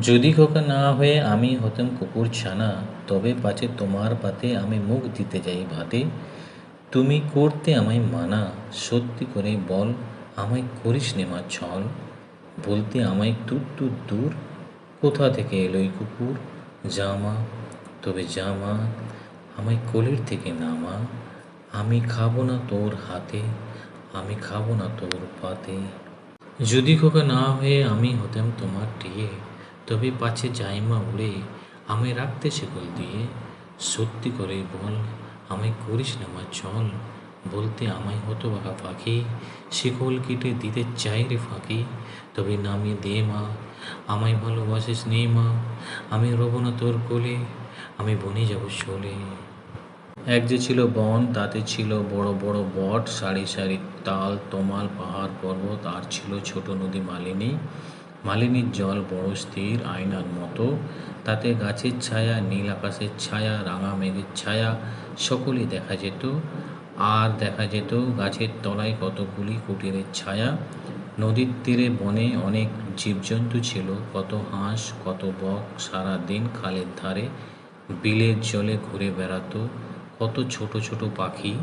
যদি খোকা না হয়ে আমি হতাম কুকুর ছানা, তবে পাছে তোমার পাতে আমি মুখ দিতে যাই ভাতে। তুমি করতে আমায় মানা, সত্যি করে বল, আমায় করিস নে মা ছল। বলতে আমায় দূর দূর দূর, কোথা থেকে এলোই কুকুর? জামা তবে জামা আমায় কোলের থেকে নামা। আমি খাব না তোর হাতে, আমি খাব না তোর পাতে। যদি খোকা না হয়ে আমি হতাম তোমার টিয়ে তবে পাছে যাইমা উড়ে, আমায় রাখতে শিকল দিয়ে, সত্যি করে বল, আমায় করিস না মা চল, বলতে আমায় হতো বাঁকা পাখি শিকল কেটে দিতে চাই রে ফাঁকি, তবে নামিয়ে দে মা, আমায় ভালোবাসিস নে মা, আমি রব না তোর কোলে, আমি বনে যাব চলে এক যে ছিল বন, তাতে ছিল বড় বড় বট, সারি সারি তাল, তোমাল, পাহাড়, পর্বত, আর ছিল ছোট নদী মালিনী মালিনীর জল বড় স্থির আয়নার মতো। তাতে গাছের ছায়া, নীল আকাশের ছায়া, রাঙা মেঘের ছায়া, সকলই দেখা যেত। আর দেখা যেত গাছের তলায় কতগুলি কুটিরের ছায়া। নদীর তীরে বনে অনেক জীবজন্তু ছিল। কত হাঁস, কত বক, সারা দিন খালের ধারে বিলের জলে ঘুরে বেড়াতো। কত ছোট ছোট পাখি।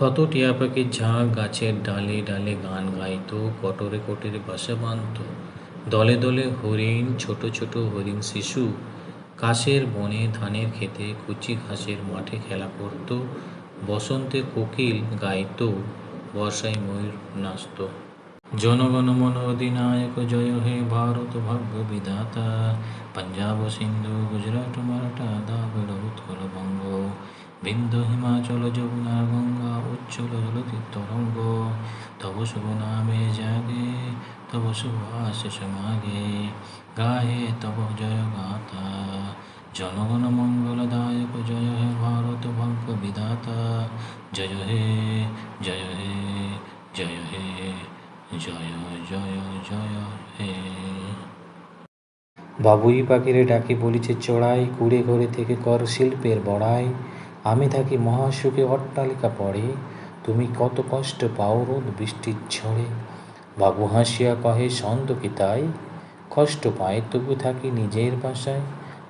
কত টিয়া পাখির ঝাঁক গাছের ডালে ডালে গান গাইতো। কটরে কটরে বাসা বাঁধত। দলে দলে হরিণ, ছোট ছোট হরিণ শিশু, কাশের বনে ধানের খেতে কুচি ঘাসের মাঠে খেলা করত, বসন্তে কোকিল গাইতো, বর্ষায় ময়ূর নাচত। জনগণ মন অধিনায়ক, জয় হে ভারত ভাগ্য বিধাতা, পঞ্জাব সিন্ধু, গুজরাট, মারাঠা বঙ্গ বিন্দু হিমাচল যমুনা গঙ্গা জলতি তরঙ্গ। তব শুভ নামে জাগে, তব শুভ আশিস মাগে। গাহে তব জয় গাথা, জনগণ মঙ্গলদায়ক জয় হে ভারত ভাগ্য বিধাতা। জয় হে জয় হে জয় হে, জয় জয় জয় হে। বাবুই পাখিরে ডাকি বলিছে, চড়াই কুড়ে ঘরে থেকে কর শিল্পের বড়াই। আমি থাকি মহাসুখে অট্টালিকা পড়ে, তুমি কত কষ্ট পাও রোদ বৃষ্টির ঝড়ে। বাবু হাসিয়া কহে সন্দ কি তাই? কষ্ট পায় তবু থাকি নিজের বাসায়।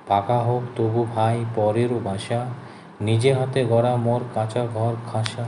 পাকা হোক তবু ভাই পরেরও বাসা। নিজে হাতে গড়া মোর কাঁচা ঘর খাসা।